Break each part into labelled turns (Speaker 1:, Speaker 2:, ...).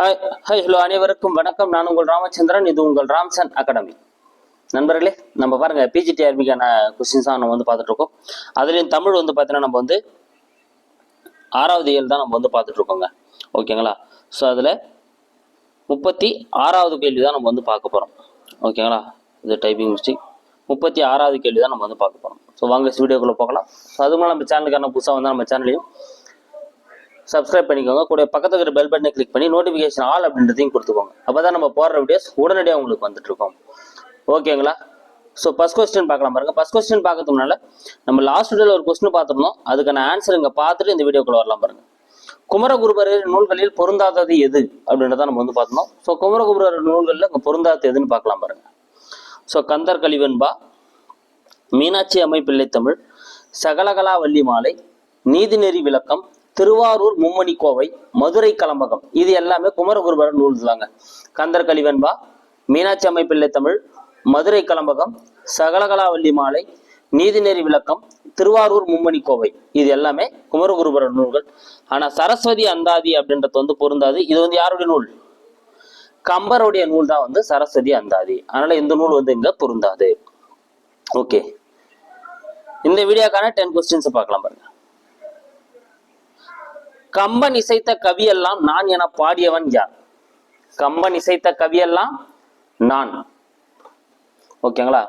Speaker 1: Hi hi hello அனைவருக்கும் வணக்கம். நான் உங்கள் ராமச்சந்திரன் இது உங்கள் ராம்சன் அகாடமி. நண்பர்களே நம்ம பாருங்க பிஜிடிஆர்பிக்கான கொஸ்டின்ஸ் தான் நம்ம வந்து பார்த்துட்டு இருக்கோம். அதுலேயும் தமிழ் வந்து பார்த்தீங்கன்னா நம்ம வந்து ஆறாவது இயல் தான் நம்ம வந்து பார்த்துட்டு இருக்கோங்க. ஓகேங்களா? ஸோ அதில் முப்பத்தி ஆறாவது கேள்வி தான் நம்ம வந்து பார்க்க போகிறோம் ஓகேங்களா? இது டைப்பிங் மிஸ்டேக் முப்பத்தி ஆறாவது கேள்வி தான் நம்ம வந்து பார்க்க போகிறோம் ஸோ வாங்க வீடியோக்குள்ளே பார்க்கலாம் ஸோ அதுக்கு நம்ம சேனலுக்கான புதுசாக வந்து நம்ம சேனலையும் சப்ஸ்கிரைப் பண்ணிக்கோங்க. கூட பக்கத்தில் இருக்கிற பெல் பட்டனை கிளிக் பண்ணி நோட்டிஃபிகேஷன் ஆல் அப்படின்றதையும் கொடுத்துக்கோங்க. அப்போ தான் நம்ம போடுற வீடியோஸ் உடனடியாக உங்களுக்கு வந்துட்டு இருக்கோம் ஓகேங்களா ஸோ ஃபஸ்ட் கொஸ்டின் பார்க்கலாம் பாருங்க. ஃபஸ்ட் கொஸ்டின் பார்க்கறதுனால நம்ம லாஸ்ட் வீடியோவில் ஒரு கொஸ்டின் பார்த்துருந்தோம். அதுக்கான ஆன்சர் இங்கே பார்த்துட்டு இந்த வீடியோக்குள்ள வரலாம் பாருங்க. குமரகுருபரர் நூல்களில் பொருந்தாதது எது அப்படின்றத நம்ம வந்து பார்த்தோம் ஸோ குமரகுருபரர் நூல்களில் இங்கே பொருந்தாதது எதுன்னு பார்க்கலாம் பாருங்க. ஸோ கந்தர் கலிவன்பா மீனாட்சி அமைப்பிள்ளை தமிழ் சகலகலா வள்ளி மாலை நீதிநெறி விளக்கம் திருவாரூர் மும்மணி கோவை மதுரை கலம்பகம். இது எல்லாமே குமரகுருபரன் நூல் தாங்க கந்தர் கலிவன்பா மீனாட்சி அம்மை பிள்ளைத்தமிழ் மதுரை கலம்பகம் சகலகலாவல்லி மாலை நீதிநெறி விளக்கம் திருவாரூர் மும்மணி கோவை. இது எல்லாமே குமரகுருபரன் நூல்கள். ஆனா சரஸ்வதி அந்தாதி அப்படின்றது வந்து பொருந்தாது. இது வந்து யாருடைய நூல்? கம்பருடைய நூல் தான் வந்து சரஸ்வதி அந்தாதி. அதனால இந்த நூல் வந்து இங்க பொருந்தாது. ஓகே. இந்த வீடியோக்கான டென் கொஸ்டின்ஸ் பார்க்கலாம் பாருங்க. கம்பன் இசைத்த கவியெல்லாம் நான் என பாடியவன் யார்? கம்பன் இசைத்த கவியெல்லாம் நான். ஓகேங்களா?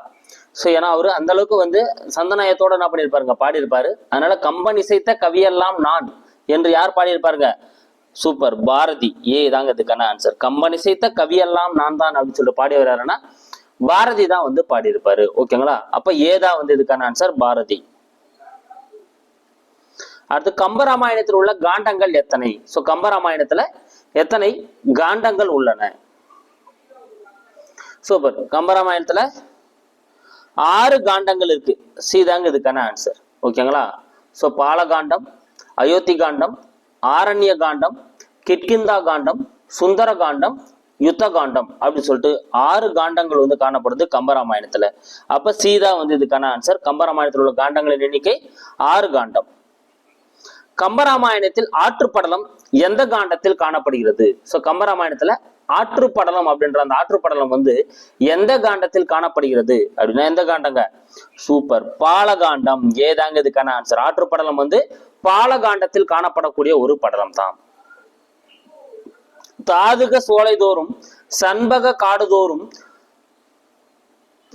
Speaker 1: ஸோ ஏன்னா அவரு அந்த அளவுக்கு வந்து சந்தநாயத்தோட என்ன பண்ணியிருப்பாருங்க பாடியிருப்பாரு. அதனால கம்பன் இசைத்த கவியெல்லாம் நான் என்று யார் பாடியிருப்பாருங்க? சூப்பர். பாரதி. ஏ தாங்க இதுக்கான ஆன்சர் கம்பன் இசைத்த கவியெல்லாம் நான் தான் அப்படின்னு சொல்லிட்டு பாடி வர்றாருன்னா பாரதி தான் வந்து பாடியிருப்பாரு. ஓகேங்களா? அப்ப ஏ தான் வந்து இதுக்கான ஆன்சர் பாரதி. அடுத்து கம்பராமாயணத்தில் உள்ள காண்டங்கள் எத்தனை? ஸோ கம்பராமாயணத்துல எத்தனை காண்டங்கள் உள்ளன? சூப்பர் கம்பராமாயணத்துல ஆறு காண்டங்கள் இருக்கு. சீதாங்க இதுக்கான ஆன்சர் ஓகேங்களா ஸோ பாலகாண்டம் அயோத்தி காண்டம் ஆரண்ய காண்டம் கிட்கிந்தா காண்டம் சுந்தர காண்டம் யுத்த காண்டம் அப்படின்னு சொல்லிட்டு ஆறு காண்டங்கள் வந்து காணப்படுது கம்பராமாயணத்துல. அப்ப சீதா வந்து இதுக்கான ஆன்சர் கம்பராமாயணத்தில் உள்ள காண்டங்களின் எண்ணிக்கை ஆறு காண்டம். கம்பராமாயணத்தில் ஆற்றுப்படலம் எந்த காண்டத்தில் காணப்படுகிறது? சோ கம்பராமாயணத்துல ஆற்றுப்படலம் அப்படின்ற அந்த ஆற்றுப்படலம் வந்து எந்த காண்டத்தில் காணப்படுகிறது? அப்படின்னா எந்த காண்டங்க? சூப்பர் பாலகாண்டம். ஏதாங்க இதுக்கான ஆன்சர் ஆற்றுப்படலம் வந்து பாலகாண்டத்தில் காணப்படக்கூடிய ஒரு படலம் தான் தாதுக சோலை தோறும் சண்பக காடுதோறும்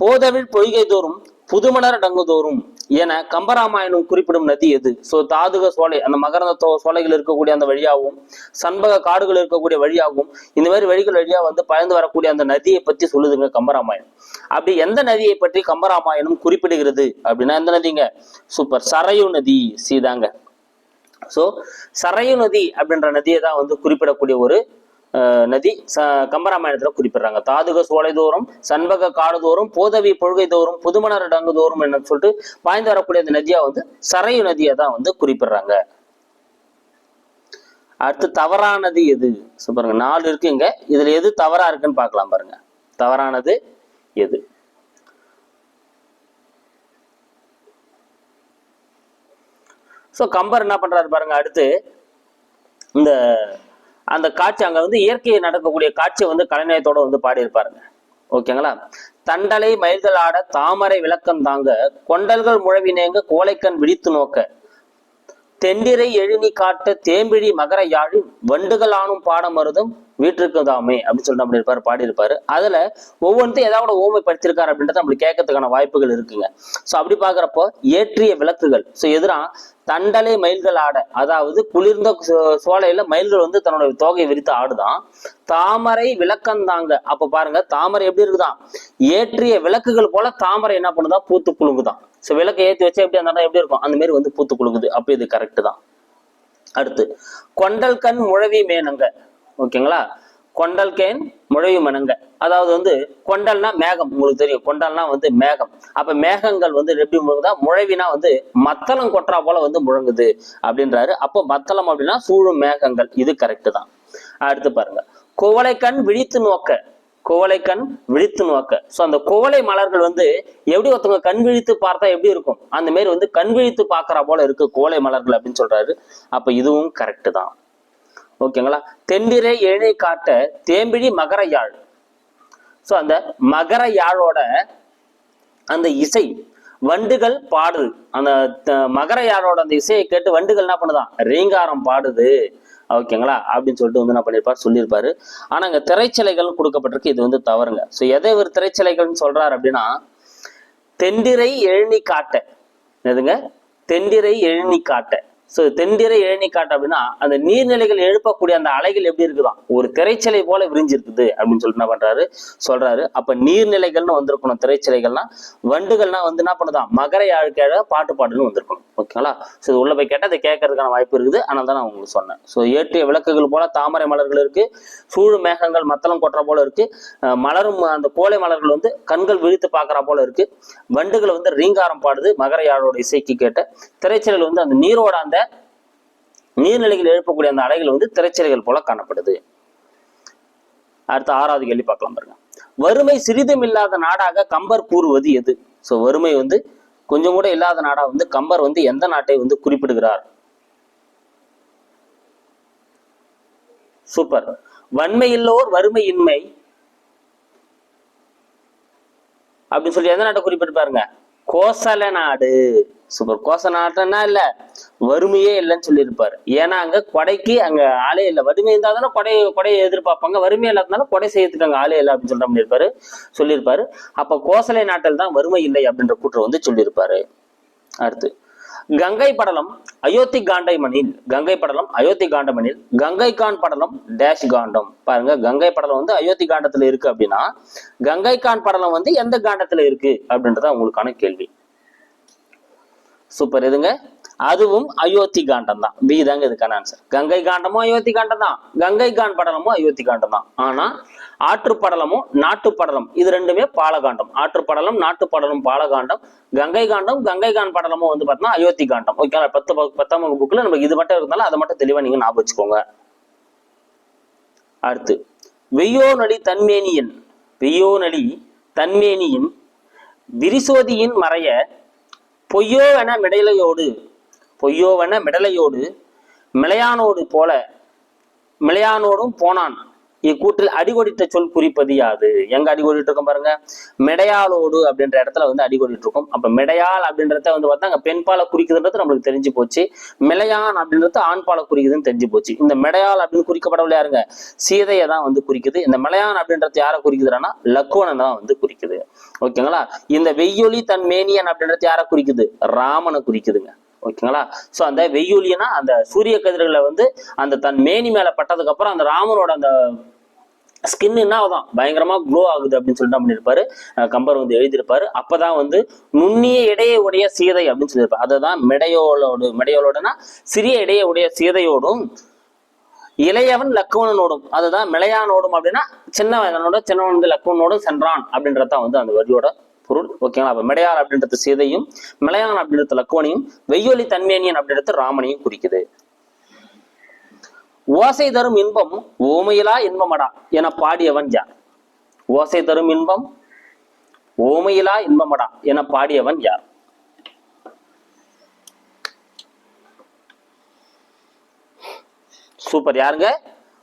Speaker 1: போதவில் போதவிழ் பொய்கை தோறும் புதுமலர் அடங்குதோறும் என கம்பராமாயணம் குறிப்பிடும் நதி எது? சோ தாதுக சோலை அந்த மகரந்த சோலைகள் இருக்கக்கூடிய அந்த வழியாகவும் சண்பக காடுகள் இருக்கக்கூடிய வழியாகவும் இந்த மாதிரி வழிகள் வழியா வந்து பயந்து வரக்கூடிய அந்த நதியை பத்தி சொல்லுதுங்க கம்பராமாயணம். அப்படி எந்த நதியை பற்றி கம்பராமாயணம் குறிப்பிடுகிறது அப்படின்னா எந்த நதிங்க? சூப்பர். சரையு நதி சீதாங்க. ஸோ சரையு நதி அப்படின்ற நதியை தான் வந்து குறிப்பிடக்கூடிய ஒரு நதி ச கம்பராமாயணத்தில் குறிப்பிடுறாங்க. தாதுக சோலை தோறும் சண்பக காடு தோறும் போதவி பொழுகை தோறும் புதுமணர் டங்கு தோறும் என்னன்னு சொல்லிட்டு பாய்ந்து வரக்கூடிய அந்த நதியா வந்து சரையு நதியை தான் வந்து குறிப்பிடுறாங்க. அடுத்து தவறானது எது? பாருங்க நாலு இருக்குங்க இதுல எது தவறா இருக்குன்னு பார்க்கலாம் பாருங்க. தவறானது எது? ஸோ கம்பர் என்ன பண்றாரு பாருங்க அடுத்து இந்த அந்த காட்சி அங்க வந்து இயற்கையை நடக்கக்கூடிய காட்சியை வந்து கலைநயத்தோட வந்து பாடியிருப்பாருங்க. ஓகேங்களா? தண்டலை மயில்கள் ஆட தாமரை விளக்கம் தாங்க கொண்டல்கள் முழவினேங்க கோலைக்கண் விழித்து நோக்க தெண்டிரை எழுநி காட்ட தேம்பிழி மகர யாழின் வண்டுகள் ஆணும் பாடம் மருதும் வீட்டிற்கு தாமே அப்படின்னு சொல்லிட்டு நம்ம இருப்பாரு பாடியிருப்பாரு. அதுல ஒவ்வொன்றையும் ஏதாவது ஓமை படிச்சிருக்காரு அப்படின்றத நம்மளுக்கு கேட்கறதுக்கான வாய்ப்புகள் இருக்குங்க. சோ அப்படி பாக்குறப்போ ஏற்றிய விளக்குகள். சோ எதிரா தண்டலை மயில்கள் ஆட அதாவது குளிர்ந்த சோ- சோலையில மயில்கள் வந்து தன்னோட தோகையை விரித்து ஆடுதான். தாமரை விளக்கந்தாங்க அப்ப பாருங்க தாமரை எப்படி இருக்குதான்? ஏற்றிய விளக்குகள் போல தாமரை என்ன பண்ணுதான் பூத்து குலுங்குதான். ஸோ விளக்கை ஏத்தி வச்சா எப்படி அந்த எப்படி இருக்கும்? அந்த மாதிரி வந்து பூத்து குழுக்குது அப்போ இது கரெக்ட் தான். அடுத்து கொண்டல் கண் முழவி மேனங்க. ஓகேங்களா? கொண்டல் கேன் முழவி மனங்க. அதாவது வந்து கொண்டல்னா மேகம். உங்களுக்கு தெரியும். கொண்டல்னா வந்து மேகம். அப்ப மேகங்கள் வந்து எப்படி முழுங்குதா முழவினா வந்து மத்தளம் கொட்டுறா போல வந்து முழங்குது அப்படின்றாரு. அப்போ மத்தளம் அப்படின்னா சூழும் மேகங்கள். இது கரெக்ட் தான். அடுத்து பாருங்க. குவளைக்கண் விழித்து நோக்க. குவளைக்கண் விழித்து நோக்க. ஸோ அந்த குவளை மலர்கள் வந்து எப்படி ஒருத்தவங்க கண் விழித்து பார்த்தா எப்படி இருக்கும்? அந்த மாதிரி வந்து கண் விழித்து பார்க்குற போல இருக்கு குவளை மலர்கள் அப்படின்னு சொல்றாரு. அப்ப இதுவும் கரெக்ட் தான். ஓகேங்களா தெண்டிரை எழுநை காட்ட தேம்பிழி மகர யாழ். ஸோ அந்த மகர யாழோட அந்த இசை வண்டுகள் பாடுது. அந்த மகர யாழோட அந்த இசையை கேட்டு வண்டுகள் என்ன பண்ணுதான் ரீங்காரம் பாடுது. ஓகேங்களா? அப்படின்னு சொல்லிட்டு வந்து என்ன பண்ணியிருப்பார் சொல்லியிருப்பாரு ஆனா இங்க திரைச்சலைகள் கொடுக்கப்பட்டிருக்கு. இது வந்து தவறுங்க. ஸோ எதை ஒரு திரைச்சலைகள்னு சொல்றாரு அப்படின்னா தெண்டிரை எழுநி காட்ட. எதுங்க தெண்டிரை எழுநி காட்ட. ஸோ தென்திரை எழுநி அப்படின்னா அந்த நீர்நிலைகள் எழுப்பக்கூடிய அந்த அலைகள் எப்படி இருக்குதான் ஒரு திரைச்சிலை போல விரிஞ்சிருக்குது அப்படின்னு சொல்லிட்டு என்ன பண்றாரு? சொல்றாரு. அப்ப நீர்நிலைகள்னு வந்திருக்கணும் திரைச்சிலைகள்னா வண்டுகள்னா வந்து என்ன பண்ணுதான் மகர யாழ்க்கையோட பாட்டு பாடுன்னு வந்திருக்கணும். ஓகேங்களா? ஸோ இது உள்ள போய் கேட்டால் அதை கேட்கறதுக்கான வாய்ப்பு இருக்குது. அதனால தான் நான் உங்களுக்கு சொன்னேன். ஸோ ஏற்றிய விளக்குகள் போல தாமரை மலர்கள் இருக்கு சூழ் மேகங்கள் மத்தளம் கொட்டுற போல இருக்கு மலரும் அந்த கோலை மலர்கள் வந்து கண்கள் விழித்து பார்க்குற போல இருக்கு வண்டுகள் வந்து ரீங்காரம் பாடுது மகர யாழோட இசைக்கு கேட்ட திரைச்சிலைகள் வந்து அந்த நீரோட அந்த நீர்நிலைகள் எழுப்பக்கூடிய அந்த அலைகள் வந்து திரைச்சிறைகள் போல காணப்படுது. அடுத்த ஆறாவது கேள்வி பார்க்கலாம் பாருங்க. வறுமை சிறிதும் இல்லாத நாடாக கம்பர் கூறுவது எது? ஸோ வறுமை வந்து கொஞ்சம் கூட இல்லாத நாடா வந்து கம்பர் வந்து எந்த நாட்டை வந்து குறிப்பிடுகிறார்? சூப்பர் வன்மையில்லோர் வறுமையின்மை அப்படின்னு சொல்லி எந்த நாட்டை குறிப்பிட்டு பாருங்க? கோசல நாடு சூப்பர். கோசல நாட்டுன்னா இல்ல வறுமையே இல்லைன்னு சொல்லியிருப்பாரு. ஏன்னா அங்க கொடைக்கு அங்க ஆளே இல்லை. வறுமை இருந்தால் தானே கொடை கொடையை எதிர்பார்ப்பாங்க. வறுமை இல்லாதனால கொடை செய்யறதுக்கு அங்க ஆளே இல்லை அப்படின்னு சொல்லிட்டு பண்ணியிருப்பாரு சொல்லியிருப்பாரு. அப்ப கோசலை நாட்டில் தான் வறுமை இல்லை அப்படின்ற கூற்று வந்து சொல்லியிருப்பாரு. அடுத்து கங்கை படலம் அயோத்தி காண்டைமணில் கங்கை படலம் அயோத்தி காண்டமணில் கங்கை கான் படலம் டேஷ் காண்டம். பாருங்க கங்கை படலம் வந்து அயோத்தி காண்டத்துல இருக்கு அப்படின்னா கங்கை கான் படலம் வந்து எந்த காண்டத்துல இருக்கு அப்படின்றத உங்களுக்கான கேள்வி. சூப்பர் எதுங்க? அதுவும் அயோத்தி காண்டம் தான். பி தாங்க இதுக்கான ஆன்சர் கங்கை காண்டமும் அயோத்தி காண்டம் தான். கங்கை கான் படலமும் அயோத்தி காண்டம் தான். ஆனா ஆற்றுப்படலமும் நாட்டுப்படலம் இது ரெண்டுமே பாலகாண்டம். ஆற்றுப்படலம் நாட்டுப்படலம் பாலகாண்டம். கங்கை காண்டம் கங்கை கான் படலமும் வந்து பார்த்தீங்கன்னா அயோத்தி காண்டம். ஓகேங்களா பத்து பத்தாம் வகுப்பு புக்ல நமக்கு இது மட்டும் இருந்தாலும் அதை மட்டும் தெளிவா நீங்க ஞாபகம் வச்சுக்கோங்க. அடுத்து வெய்யோனடி தன்மேனியன் வெய்யோனடி தன்மேனியின் விரிசோதியின் மறைய பொய்யோ என மிடையிலையோடு பொய்யோவன மிடலையோடு மிளையானோடு போல மிளையானோடும் போனான். இக்கூற்றில் அடிகொடிட்ட சொல் குறிப்பது யாது? எங்க அடிகொடிட்டு இருக்கோம் பாருங்க. மிடையாளோடு அப்படின்ற இடத்துல வந்து அடிகொடிட்டு இருக்கும் அப்ப மிடையாள் அப்படின்றத வந்து பார்த்தா அங்க பெண் பாலை குறிக்குதுன்றது நம்மளுக்கு தெரிஞ்சு போச்சு. மிளையான் அப்படின்றது ஆண்பாலை குறிக்குதுன்னு தெரிஞ்சு போச்சு. இந்த மிடையாள் அப்படின்னு குறிக்கப்படவில்லை யாருங்க? சீதையை தான் வந்து குறிக்குது. இந்த மிளையான் அப்படின்றது யாரை குறிக்குதுன்னா லக்குவனன் தான் வந்து குறிக்குது. ஓகேங்களா? இந்த வெய்யொலி தன் மேனியன் அப்படின்றது யாரை குறிக்குது? ராமனை குறிக்குதுங்க. ஓகேங்களா? ஸோ அந்த வெய்யொலினா அந்த சூரிய கதிர்களை வந்து அந்த தன் மேனி மேலே பட்டதுக்கு அப்புறம் அந்த ராமனோட அந்த ஸ்கின் என்ன ஆகுதான் க்ளோ ஆகுது அப்படின்னு சொல்லிட்டு பண்ணியிருப்பாரு கம்பர் வந்து எழுதியிருப்பாரு. அப்போதான் வந்து நுண்ணிய இடையே உடைய சீதை அப்படின்னு சொல்லியிருப்பாரு. அதுதான் மெடையோளோடு மெடையோளோடனா சிறிய இடையே உடைய சீதையோடும் இளையவன் லக்குவனோடும் அதுதான் மிளையானோடும் அப்படின்னா சின்னவனோட சின்னவன் வந்து லக்குவனோடும் சென்றான் அப்படின்றதான் வந்து அந்த வரியோட பொருள் ஓகேங்களா அப்ப மிடையார் அப்படின்றது சீதையும் மிளையான் அப்படின்றது லக்குவனையும் வெய்யொலி தன்மேனியன் அப்படின்றது ராமனையும் குறிக்குது. ஓசை தரும் இன்பம் ஓமையிலா இன்பமடா என பாடியவன் யார்? ஓசை தரும் இன்பம் ஓமையிலா இன்பமடா என பாடியவன் யார்? சூப்பர். யாருங்க?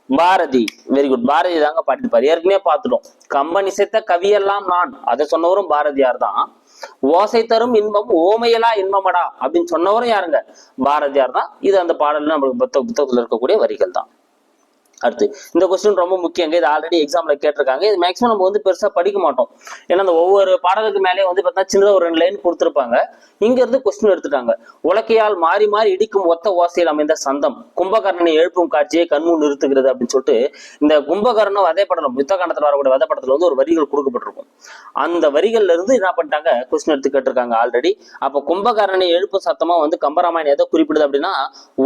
Speaker 1: பாரதி. வெரி குட் பாரதி தாங்க பாடிருப்பாரு ஏற்கனவே பார்த்துட்டோம். கம்பன் இசைத்த கவியெல்லாம் நான். அதை சொன்னவரும் பாரதியார் தான். ஓசை தரும் இன்பம் ஓமையலா இன்பமடா அப்படின்னு சொன்னவரும் யாருங்க? பாரதியார் தான். இது அந்த பாடல் நம்ம புத்தகத்துல இருக்கக்கூடிய வரிகள் தான். அடுத்து இந்த கொஸ்டின் ரொம்ப முக்கியங்க. இது ஆல்ரெடி எக்ஸாம்ல கேட்டிருக்காங்க. இது மேக்ஸிமம் நம்ம வந்து பெருசா படிக்க மாட்டோம். ஏன்னா அந்த ஒவ்வொரு பாடலுக்கு மேலேயே வந்து பார்த்தீங்கன்னா சின்னதாக ஒரு ரெண்டு லைன் கொடுத்துருப்பாங்க. இங்க இருந்து கொஸ்டின் எடுத்துட்டாங்க. உலக்கையால் மாறி மாறி இடிக்கும் ஒத்த ஓசையில் அமைந்த சந்தம் கும்பகர்ணனை எழுப்பும் காட்சியை கண்முன் நிறுத்துகிறது அப்படின்னு சொல்லிட்டு இந்த கும்பகர்ணம் வதைப்படலம் யுத்தகாண்டத்தில் வரக்கூடிய வதைப்படத்துல வந்து ஒரு வரிகள் கொடுக்கப்பட்டிருக்கும். அந்த வரிகள்ல இருந்து என்ன பண்ணிட்டாங்க? கொஸ்டின் எடுத்து கேட்டிருக்காங்க ஆல்ரெடி அப்ப கும்பகர்ணனை எழுப்பும் சத்தமா வந்து கம்பராமாயணம் எதை குறிப்பிடுது அப்படின்னா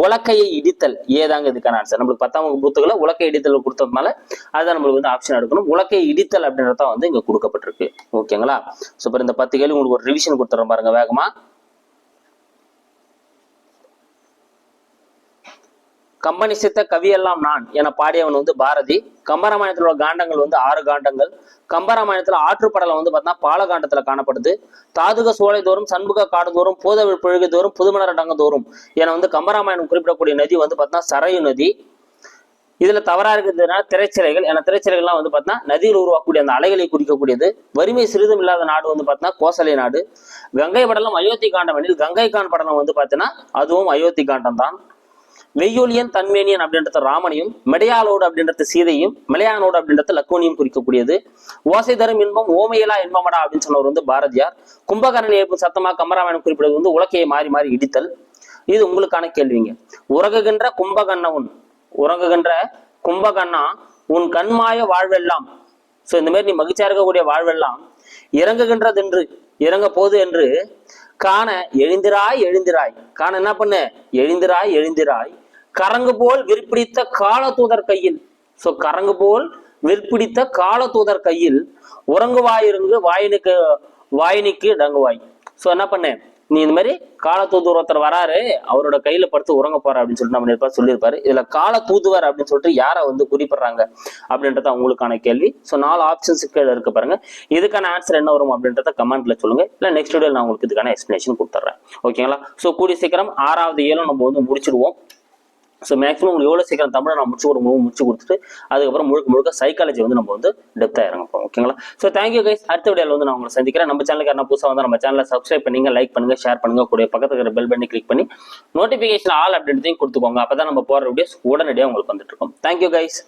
Speaker 1: உலக்கையை இடித்தல். ஏதாங்க இதுக்கான ஆன்சர் நம்மளுக்கு பத்தாம் வகுப்பு உலக்கை இடித்தல் கொடுத்ததுனால அதுதான் நம்மளுக்கு வந்து ஆப்ஷன் எடுக்கணும். உலக்கை இடித்தல் அப்படின்றத வந்து இங்கே கொடுக்கப்பட்டிருக்கு. ஓகேங்களா சூப்பர் இந்த பத்து கேள்வி உங்களுக்கு ஒரு ரிவிஷன் கொடுத்துறோம் பாருங்க வேகமா. கம்பனி சித்த கவியெல்லாம் நான் என பாடியவன் வந்து பாரதி. கம்பராமாயணத்தில் உள்ள காண்டங்கள் வந்து ஆறு காண்டங்கள். கம்பராமாயணத்தில் ஆற்றுப்படலை வந்து பார்த்தீங்கன்னா பாலகாண்டத்தில் காணப்படுது. தாதுக சோலை தோறும் சண்முக காடு தோறும் பூதவிழ் பொழுகை தோறும் புதுமணர் அடங்க தோறும் என வந்து கம்பராமாயணம் குறிப்பிடக்கூடிய நதி வந்து பார்த்தீங்கன்னா சரையு நதி. இதுல தவறா இருக்கிறதுனால திரைச்சிலைகள். ஏன்னா திரைச்சிலைகள்லாம் வந்து பார்த்தீங்கன்னா நதியில் உருவாக்கக்கூடிய அந்த அலைகளை குறிக்கக்கூடியது. வறுமை சிறிதும் இல்லாத நாடு வந்து பார்த்தீங்கன்னா கோசலை நாடு. கங்கை படலம் அயோத்தி காண்டம் எனில் கங்கை கான் படலம் வந்து பார்த்தீங்கன்னா அதுவும் அயோத்தி காண்டம் தான். வெய்யோலியன் தன்மேனியன் அப்படின்றது ராமனையும் மெடையாளோடு அப்படின்றது சீதையும் மலையானோடு அப்படின்றது லக்கோனியும் குறிக்கக்கூடியது. ஓசை தரும் இன்பம் ஓமையலா இன்பமடா அப்படின்னு சொன்னவர் வந்து பாரதியார். கும்பகரணி ஏற்பு சத்தமா கமராமாயணம் குறிப்பிடுவது வந்து உலக்கையை மாறி மாறி இடித்தல். இது உங்களுக்கான கேள்விங்க. உறகுகின்ற கும்பகண்ணவன் உறங்குகின்ற கும்பகண்ணா உன் கண்மாய வாழ்வெல்லாம் ஸோ இந்த மாதிரி நீ மகிழ்ச்சியா இருக்கக்கூடிய வாழ்வெல்லாம் இறங்குகின்றது என்று இறங்க போது என்று காண எழுந்திராய் எழுந்திராய். காண என்ன பண்ணு? எழுந்திராய் எழுந்திராய். கரங்கு போல் விற்பிடித்த கால தூதர் கையில். ஸோ கரங்கு போல் விற்பிடித்த கால தூதர் கையில் உறங்குவாயிருங்கு வாயினுக்கு வாயினிக்கு டங்குவாய் ஸோ என்ன பண்ணேன் நீ இந்த மாதிரி கால தூதுவர் ஒருத்தர் வராரு அவரோட கையில படுத்து உறங்க போற அப்படின்னு சொல்லிட்டு நம்ம நிருப்பா சொல்லியிருப்பாரு. இதுல கால தூதுவர் அப்படின்னு சொல்லிட்டு யாரை வந்து குறிப்பிடுறாங்க அப்படின்றத உங்களுக்கான கேள்வி. ஸோ நாலு ஆப்ஷன்ஸ் கீழே இருக்கு பாருங்க. இதுக்கான ஆன்சர் என்ன வரும் அப்படின்றத கமெண்ட்ல சொல்லுங்க. இல்லை நெக்ஸ்ட் வீடியோ நான் உங்களுக்கு இதுக்கான எக்ஸ்பிளேஷன் கொடுத்துட்றேன் ஓகேங்களா ஸோ கூடிய சீக்கிரம் ஆறாவது ஏழும் நம்ம வந்து முடிச்சிடுவோம். ஸோ மேக்ஸிமம் உங்களுக்கு எவ்வளோ சீக்கிரம் தமிழை நான் முடிச்சு கொடுக்க முடியும் முடிச்சு கொடுத்துட்டு அதுக்கப்புறம் முழுக்க முழுக்க சைக்காலஜி வந்து நம்ம வந்து டெப்த்தாக இறங்கப்போம் ஓகேங்களா ஸோ தேங்க்யூ கைஸ் அடுத்த வீடியோவில் வந்து நான் உங்களை சந்திக்கிறேன். நம்ம சேனலுக்கு என்ன புதுசாக வந்து நம்ம சேனலை சப்ஸ்கிரைப் பண்ணுங்க லைக் பண்ணுங்க ஷேர் பண்ணுங்க. கூட பக்கத்தில் இருக்கிற பெல் பண்ணி கிளிக் பண்ணி நோட்டிஃபிகேஷன் ஆல் அப்டேட்டையும் கொடுத்துக்கோங்க. அப்போ தான் நம்ம போகிற வீடியோஸ் உடனடியாக உங்களுக்கு வந்துட்டு இருக்கும். Thank you guys